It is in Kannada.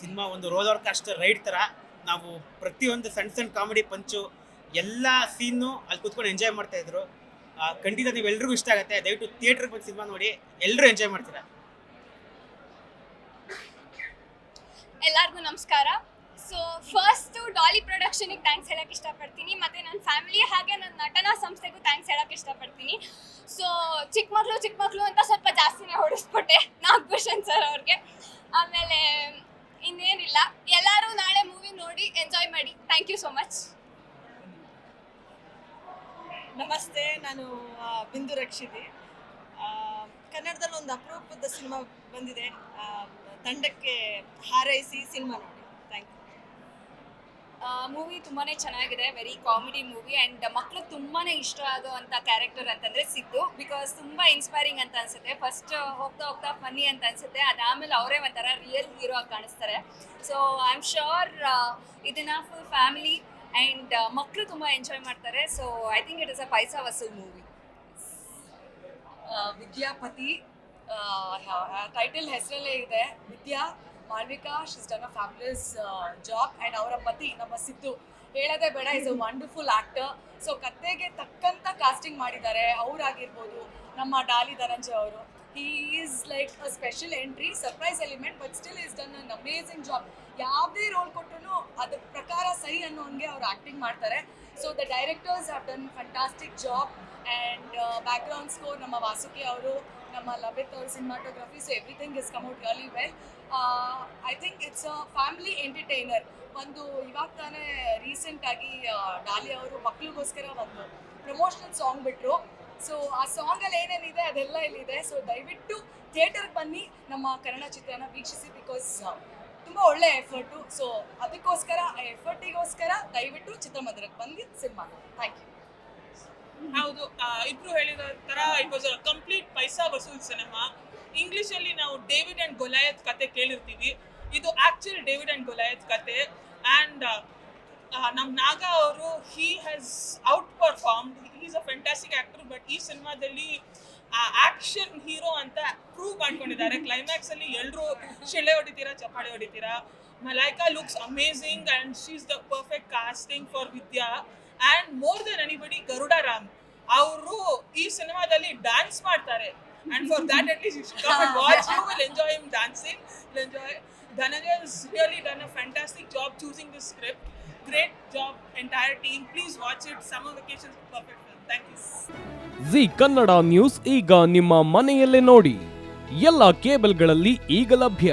ಸಿನಿಮಾ ಒಂದು ರೋಲರ್ ಕಾಸ್ಟ್ ರೈಡ್ ಥರ ನಾವು ಪ್ರತಿಯೊಂದು ಸಣ್ಣ ಸಣ್ಣ ಕಾಮಿಡಿ, ಪಂಚು ಎಲ್ಲ ಸೀನು ಅಲ್ಲಿ ಕೂತ್ಕೊಂಡು ಎಂಜಾಯ್ ಮಾಡ್ತಾ ಇದ್ರು. ಖಂಡಿತ ನೀವು ಇಷ್ಟ ಆಗುತ್ತೆ. ದಯವಿಟ್ಟು ಥಿಯೇಟ್ರಿಗೆ ಬಂದು ಸಿನಿಮಾ ನೋಡಿ. ಎಲ್ಲರೂ ಎಂಜಾಯ್ ಮಾಡ್ತೀರಾ? ಎಲ್ಲರಿಗೂ ನಮಸ್ಕಾರ. ಸೊ ಫಸ್ಟ್ ಡಾಲಿ ಪ್ರೊಡಕ್ಷನಿಗೆ ಥ್ಯಾಂಕ್ಸ್ ಹೇಳೋಕೆ ಇಷ್ಟಪಡ್ತೀನಿ. ಮತ್ತು ನನ್ನ ಫ್ಯಾಮಿಲಿ ಹಾಗೆ ನನ್ನ ನಟನಾ ಸಂಸ್ಥೆಗೂ ಥ್ಯಾಂಕ್ಸ್ ಹೇಳಕ್ಕೆ ಇಷ್ಟಪಡ್ತೀನಿ. ಸೊ ಚಿಕ್ಕ ಮಕ್ಕಳು ಚಿಕ್ಕ ಮಕ್ಕಳು ಅಂತ ಸ್ವಲ್ಪ ಜಾಸ್ತಿನೇ ಹೊಡಿಸ್ಬಿಟ್ಟೆ ನಾಗಭೂಷಣ್ ಸರ್ ಅವ್ರಿಗೆ. ಆಮೇಲೆ ಇನ್ನೇನಿಲ್ಲ. ಎಲ್ಲರೂ ನಾಳೆ ಮೂವಿ ನೋಡಿ ಎಂಜಾಯ್ ಮಾಡಿ. ಥ್ಯಾಂಕ್ ಯು ಸೋ ಮಚ್ ನಮಸ್ತೆ, ನಾನು ಬಿಂದು ರಕ್ಷಿತಿ. ಕನ್ನಡದಲ್ಲಿ ಒಂದು ಅಪರೂಪದ ಸಿನಿಮಾ ಬಂದಿದೆ. ತಂಡಕ್ಕೆ ಹಾರೈಸಿ ಸಿನಿಮಾ ಮೂವಿ ತುಂಬಾ ಚೆನ್ನಾಗಿದೆ ವೆರಿ ಕಾಮಿಡಿ ಮೂವಿ ಆ್ಯಂಡ್ ಮಕ್ಕಳು ತುಂಬಾ ಇಷ್ಟ ಆಗುವಂಥ ಕ್ಯಾರೆಕ್ಟರ್ ಅಂತಂದರೆ ಸಿದ್ದು ಬಿಕಾಸ್ ತುಂಬ ಇನ್ಸ್ಪೈರಿಂಗ್ ಅಂತ ಅನ್ಸುತ್ತೆ. ಫಸ್ಟ್ ಹೋಗ್ತಾ ಹೋಗ್ತಾ ಫನ್ನಿ ಅಂತ ಅನ್ಸುತ್ತೆ. ಅದಾದಮೇಲೆ ಅವರೇ ಒಂಥರ ರಿಯಲ್ ಹೀರೋ ಆಗಿ ಕಾಣಿಸ್ತಾರೆ. ಸೊ ಐ ಆಮ್ ಶ್ಯೂರ್ ಇದನ್ನ ಫುಲ್ ಫ್ಯಾಮಿಲಿ ಆ್ಯಂಡ್ ಮಕ್ಕಳು ತುಂಬ ಎಂಜಾಯ್ ಮಾಡ್ತಾರೆ. So I think it is a paisa vasool movie Vidyapati title ಹೆಸರಲ್ಲೇ ಇದೆ. Vidya Malvika she's done a fabulous job and ಅವರ ಪತಿ ನಮ್ಮ ಸಿದ್ದು. ಹೇಳೋದೇ ಬೇಡ is a wonderful actor so ಕತೆಗೆ ತಕ್ಕಂತ ಕಾಸ್ಟಿಂಗ್ ಮಾಡಿದ್ದಾರೆ. ಅವರಾಗಿರ್ಬೋದು ನಮ್ಮ ಡಾಲಿ ಧನಂಜಯ್ ಅವರು. He is like a special entry surprise element but still is done an amazing job ಯಾವುದೇ ರೋಲ್ ಕೊಟ್ಟರು ಅದ್ರ ಪ್ರಕಾರ ಸಹಿ ಅನ್ನೋ ಹಂಗೆ ಅವ್ರು ಆ್ಯಕ್ಟಿಂಗ್ ಮಾಡ್ತಾರೆ. So the directors have done fantastic job and background score ನಮ್ಮ ವಾಸುಕಿ ಅವರು ನಮ್ಮ ಲಭಿತ್ ಅವ್ರ cinematography so everything is come out really well I think it's a family entertainer ಒಂದು ಇವಾಗ ತಾನೇ ರೀಸೆಂಟಾಗಿ ಡಾಲಿ ಅವರು ಮಕ್ಳಿಗೋಸ್ಕರ ಒಂದು ಪ್ರಮೋಷನಲ್ ಸಾಂಗ್ ಬಿಟ್ಟರು ಸೊ ಆ ಸಾಂಗಲ್ಲಿ ಏನೇನಿದೆ ಅದೆಲ್ಲ ಇಲ್ಲಿದೆ. ಸೊ ದಯವಿಟ್ಟು ಥಿಯೇಟರ್ಗೆ ಬನ್ನಿ, ನಮ್ಮ ಕನ್ನಡ ಚಿತ್ರನ ವೀಕ್ಷಿಸಿ ಬಿಕಾಸ್ ತುಂಬ ಒಳ್ಳೆ ಎಫರ್ಟು ಸೊ ಅದಕ್ಕೋಸ್ಕರ, ಆ ಎಫರ್ಟಿಗೋಸ್ಕರ ದಯವಿಟ್ಟು ಚಿತ್ರಮಂದಿರಕ್ಕೆ ಬಂದು ಸಿನಿಮಾ ಥ್ಯಾಂಕ್ ಯು ಹೌದು ಇಬ್ರು ಹೇಳಿದ ತರ it was complete paisa vasool cinema English ಅಲ್ಲಿ ನಾವು ಡೇವಿಡ್ ಅಂಡ್ ಗೊಲಾಯತ್ ಕತೆ ಕೇಳಿರ್ತೀವಿ. ಇದು ಆಕ್ಚುಲ್ ಡೇವಿಡ್ ಅಂಡ್ ಗೊಲಾಯತ್ ಕತೆ. ಅಂಡ್ ನಮ್ ನಾಗ ಅವರು he has outperformed is a fantastic actor but ಈ ಸಿನಿಮಾದಲ್ಲಿ ಆಕ್ಷನ್ ಹೀರೋ ಅಂತ ಪ್ರೂವ್ ಮಾಡ್ಕೊಂಡಿದ್ದಾರೆ. ಕ್ಲೈಮ್ಯಾಕ್ಸ್ ಅಲ್ಲಿ ಎಲ್ಲರೂ ಶಿಳೆ ಹೊಡಿತೀರಾ, ಚಪ್ಪಾಳೆ ಹೊಡಿತೀರಾ? Malaika looks amazing and she's the perfect casting for Vidya and more than anybody Garuda Ram ಅವರು ಈ ಸಿನಿಮಾದಲ್ಲಿ ಡ್ಯಾನ್ಸ್ ಮಾಡ್ತಾರೆ. And for that at least watch you will enjoy him dancing enjoy Dhananjay has really done a fantastic job choosing this script great job, entire team. Please watch it. Summer vacations perfect film. Thank you. Zee Kannada news ಈಗ ನಿಮ್ಮ ಮನೆಯಲ್ಲೇ ನೋಡಿ. ಎಲ್ಲ ಕೇಬಲ್ಗಳಲ್ಲಿ ಈಗ ಲಭ್ಯ.